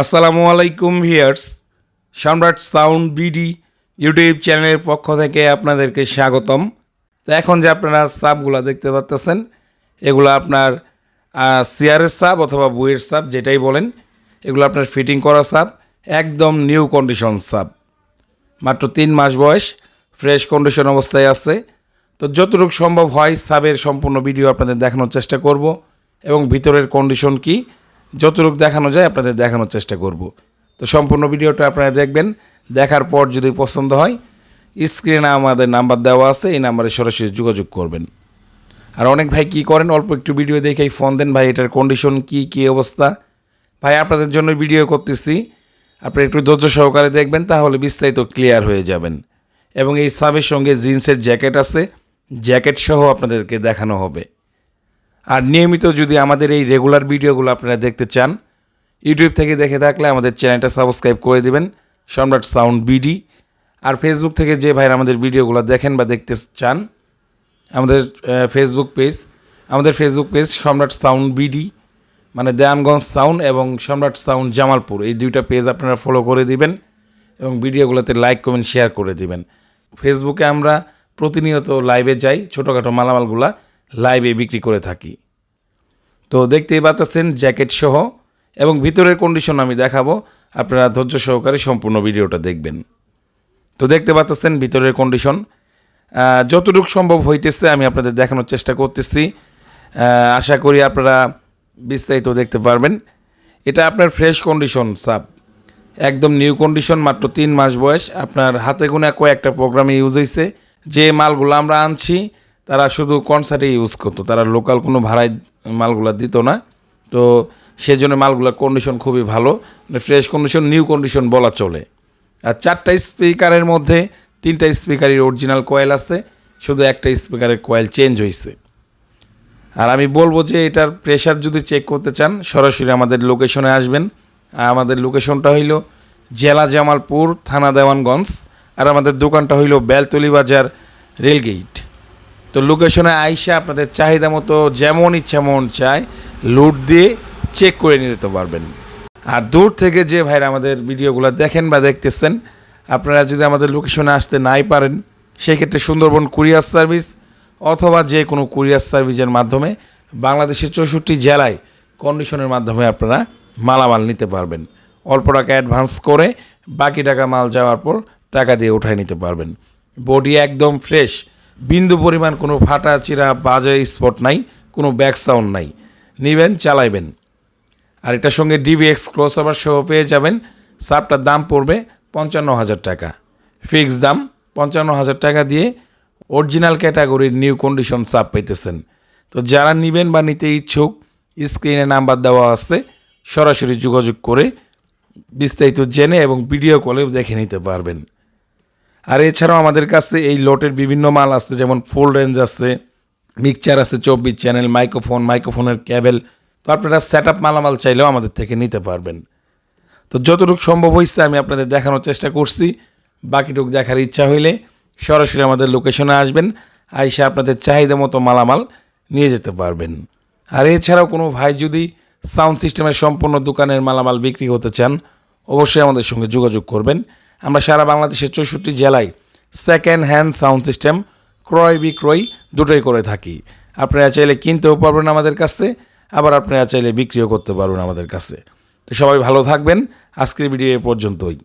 আসসালামু আলাইকুম ভিয়ার্স সম্রাট সাউন্ড বিডি ইউটিউব চ্যানেলের পক্ষ থেকে আপনাদেরকে স্বাগতম। তো এখন যে আপনারা সাপগুলো দেখতে পাচ্তেছেন এগুলো আপনার সিয়ারের সাপ অথবা বইয়ের সাপ, যেটাই বলেন, এগুলো আপনার ফিটিং করা সাপ, একদম নিউ কন্ডিশন সাপ। মাত্র তিন মাস বয়স, ফ্রেশ কন্ডিশন অবস্থায় আছে। তো যতটুকু সম্ভব হয় সাবের সম্পূর্ণ ভিডিও আপনাদের দেখানোর চেষ্টা করব এবং ভিতরের কন্ডিশন কি যতটুকু দেখানো যায় আপনাদের দেখানোর চেষ্টা করব। তো সম্পূর্ণ ভিডিওটা আপনারা দেখবেন। দেখার পর যদি পছন্দ হয়, স্ক্রিনে আমাদের নাম্বার দেওয়া আছে, এই নাম্বারে সরাসরি যোগাযোগ করবেন। আর অনেক ভাই কি করেন? অল্প একটু ভিডিও দেখেই ফোন দেন, ভাই, এটার কন্ডিশন কি কি অবস্থা? ভাই, আপনাদের জন্য ভিডিও করতেছি। আপনি একটু ধৈর্য সহকারে দেখবেন, তাহলে বিস্তারিত ক্লিয়ার হয়ে যাবেন। এবং এই সাবের সঙ্গে জিন্সের জ্যাকেট আছে, জ্যাকেট সহ আপনাদেরকে দেখানো হবে। আর নিয়মিত যদি আমাদের এই রেগুলার ভিডিওগুলো আপনারা দেখতে চান, ইউটিউব থেকে দেখে থাকলে আমাদের চ্যানেলটা সাবস্ক্রাইব করে দিবেন, সম্রাট সাউন্ড বিডি। আর ফেসবুক থেকে যে ভাইরা আমাদের ভিডিওগুলো দেখেন বা দেখতে চান, আমাদের ফেসবুক পেজ আমাদের Facebook page Samrat sound BD মানে দেয়ানগঞ্জ সাউন্ড এবং সম্রাট সাউন্ড জামালপুর। এই দুইটা পেজ আপনারা ফলো করে দিবেন এবং ভিডিওগুলোতে লাইক কমেন্ট শেয়ার করে দিবেন। ফেসবুকে আমরা প্রতিনিয়ত লাইভে যাই, ছোটোখাটো মালামালগুলা লাইভে বিক্রি করে থাকি। তো দেখতেই পাচ্ছেন জ্যাকেট সহ এবং ভিতরের কন্ডিশন আমি দেখাবো। আপনারা ধৈর্য সহকারে সম্পূর্ণ ভিডিওটা দেখবেন। তো দেখতে পাচ্ছেন ভিতরের কন্ডিশন যতটুকু সম্ভব হইতেছে আমি আপনাদের দেখানোর চেষ্টা করতেছি। আশা করি আপনারা বিস্তারিত দেখতে পারবেন। এটা আপনার ফ্রেশ কন্ডিশন সাপ একদম নিউ কন্ডিশন মাত্র তিন মাস বয়স। আপনার হাতে গোনা কয়েকটা প্রোগ্রামে ইউজ হয়েছে যে মালগুলো আমরা আনছি তারা শুধু কনসার্টে ইউজ করতো। তারা লোকাল কোনো ভাড়ায় মালগুলো দিত না। তো সেজন্য মালগুলোর কন্ডিশন খুবই ভালো। ফ্রেশ কন্ডিশন নিউ কন্ডিশন বলা চলে। আর চারটা স্পিকারের মধ্যে তিনটা স্পিকারের অরিজিনাল কয়েল আছে। শুধু একটা স্পিকারের কয়েল চেঞ্জ হয়েছে আর আমি বলব যে এটার প্রেশার যদি চেক করতে চান, সরাসরি আমাদের লোকেশনে আসবেন। আর আমাদের লোকেশনটা হইল জেলা জামালপুর, থানা দেওয়ানগঞ্জ। আর আমাদের দোকানটা হইল বেলতলি বাজার, রেলগেট। তো লোকেশনে আইসা আপনাদের চাহিদা মতো যেমন ইচ্ছা মন চায় লুট দিয়ে চেক করে নিতে পারবেন। আর দূর থেকে যে ভাইরা আমাদের ভিডিওগুলো দেখেন বা দেখতেছেন, আপনারা যদি আমাদের লোকেশনে আসতে নাই পারেন, সেক্ষেত্রে সুন্দরবন কুরিয়ার সার্ভিস অথবা যে কোনো কুরিয়ার সার্ভিসের মাধ্যমে বাংলাদেশের চৌষট্টি জেলায় কন্ডিশনের মাধ্যমে আপনারা মালামাল নিতে পারবেন। অল্প টাকা অ্যাডভান্স করে বাকি টাকা মাল যাওয়ার পর টাকা দিয়ে উঠায় নিতে পারবেন। বডি একদম ফ্রেশ বিন্দু পরিমাণ কোনো ফাটা চিরা বাজে স্পট নাই, কোনো ব্যাক সাউন্ড নাই। নিবেন, চালাইবেন। আর এটার সঙ্গে ডিভিএক্স ক্রস ওভার সহ পেয়ে যাবেন। সাপটার দাম পড়বে পঞ্চান্ন হাজার টাকা। ফিক্স দাম পঞ্চান্ন হাজার টাকা দিয়ে অরিজিনাল ক্যাটাগরির নিউ কন্ডিশন সাপ পেতেছেন তো যারা নেবেন বা নিতে ইচ্ছুক স্ক্রিনে নাম্বার দেওয়া আছে। সরাসরি যোগাযোগ করে বিস্তারিত জেনে এবং ভিডিও কলে দেখে নিতে পারবেন। আর এছাড়াও আমাদের কাছে এই লটের বিভিন্ন মাল আছে, যেমন ফুল রেঞ্জ আছে মিক্সচার আছে, চব্বিশ চ্যানেল মাইক্রোফোন মাইক্রোফোনের ক্যাবেল তো আপনারা সেট আপ মালামাল চাইলেও আমাদের থেকে নিতে পারবেন। তো যতটুকু সম্ভব হয়েছে আমি আপনাদের দেখানোর চেষ্টা করছি। বাকিটুকু দেখার ইচ্ছা হইলে সরাসরি আমাদের লোকেশনে আসবেন, আইসা আপনাদের চাহিদা মতো মালামাল নিয়ে যেতে পারবেন। আর এছাড়াও কোনো ভাই যদি সাউন্ড সিস্টেমের সম্পূর্ণ দোকানের মালামাল বিক্রি করতে চান, অবশ্যই আমাদের সঙ্গে যোগাযোগ করবেন। আমরা সারা বাংলাদেশের চৌষট্টি জেলায় সেকেন্ড হ্যান্ড সাউন্ড সিস্টেম ক্রয় বিক্রয় দুটোই করে থাকি। আপনারা চাইলে কিনতেও পারবেন আমাদের কাছে, আবার আপনারা চাইলে বিক্রিও করতে পারবেন আমাদের কাছে। তো সবাই ভালো থাকবেন। আজকের ভিডিও এ পর্যন্তই।